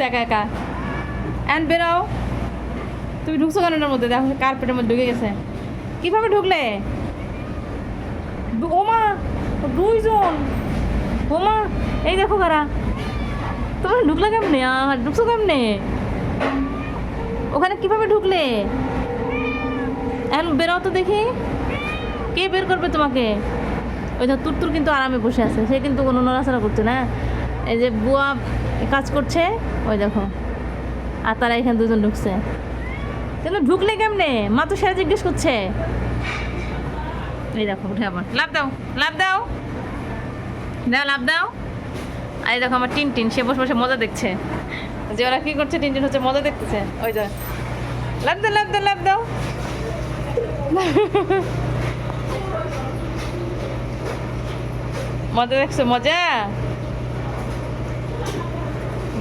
ঢুকছে একা একা। অ্যান্ড বেরাও তুমি ঢুকছো কেন এটার মধ্যে? দেখো কার্পেটের মধ্যে ঢুকে গেছে। কীভাবে ঢুকলে? ওমা, দুইজন। ওমা, এই দেখো কারা। তোমার ঢুকলে কেমনে? আর ঢুকছো কেমনে? ওখানে কীভাবে ঢুকলে? এখন বেরাও তো দেখি। কে বের করবে তোমাকে? ওই যে তুরতুর কিন্তু আরামে বসে আছে। সে কিন্তু কোনো নড়াচড়া করছে না। এই যে বুয়া কাজ করছে, ওই দেখো। আর তারা এখানে দুজন ঢুকছে। কিন্তু ঢুকলে কেমনে? মা তো সেটা জিজ্ঞেস করছে। এই দেখো, উঠে আবার। লাভ দাও লাভ দাও। দাও লাভ দাও। আর দেখো আমার টিন টিন সে বসে বসে মজা দেখছে। যে ওরা কি করছে টিন টিন হচ্ছে মজা দেখতেছে। ওই যে। লাভ দাও লাভ দাও লাভ দাও। মজা দেখছ, মজা?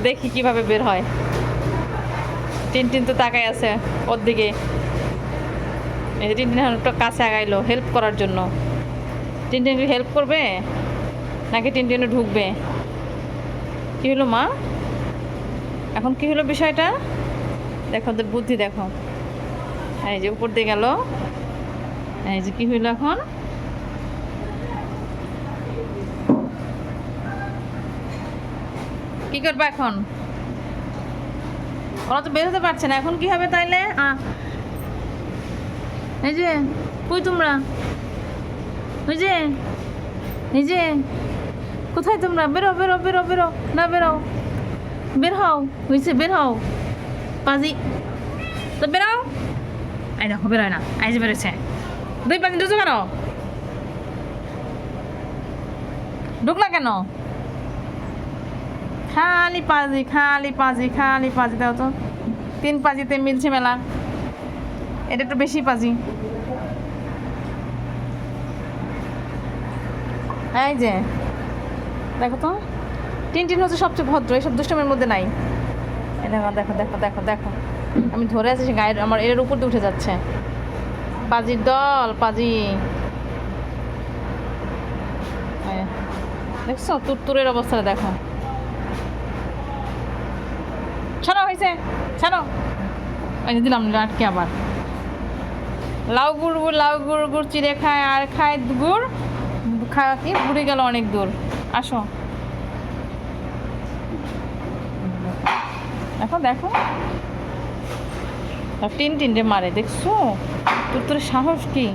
দেখি কীভাবে বের হয়। টিন টিন তো তাকাই আছে ওর দিকে। এই যে টিন টিন এখন একটু কাছে আগাইলো হেল্প করার জন্য। টিন টিন হেল্প করবে? নাকি টিন টিনে ঢুকবে? কি হলো মা? এখন কি হলো বিষয়টা? দেখো ওদের বুদ্ধি দেখো। এই যে উপর দিয়ে গেল। এই যে কি হইল এখন? কি করবে এখন? ওরা তো বের হতে পারছে না, এখন কি হবে তাইলে। এই যে, কই তোমরা? ওই যে, এই যে, কোথায় তোমরা? বেরো বেরো বেরো বেরো, না বেরো। বের হও হয়েছে বের হও। পাজি। তো বেরাও এই দেখো, বেরোয় না, এই যে বেরোচ্ছে দুই পাজি ঢুকছো কেন ঢুকলা কেন? খালি পাজি খালি পাজি খালি পাজি, দাও তো। তিন পাজিতে মিলছে মেলা। এটা একটু বেশি পাজি। এই যে, দেখো তো। টিন টিন হচ্ছে সবচেয়ে ভদ্র এইসব দুষ্টমের মধ্যে নাই। দেখো দেখো দেখো দেখো দেখো। আমি ধরে আছি সে গায়ের, আমার এর উপর দিয়ে উঠে যাচ্ছে। পাজির দল, পাজি। দেখছ? তুরতুরের অবস্থাটা দেখো ছাড়ো হয়েছে? ছাড়ো। যে দিলাম আটকে আবার। লাউ গুড় গুড়, লাউ গুড় গুড় চিড়ে খায়, আর খায় গুড়। খা, কি? বুড়ে গেল অনেক দূর। আসো। দেখো দেখো। টিন টিন রে মারে, দেখছ? তোর তোর সাহস কি?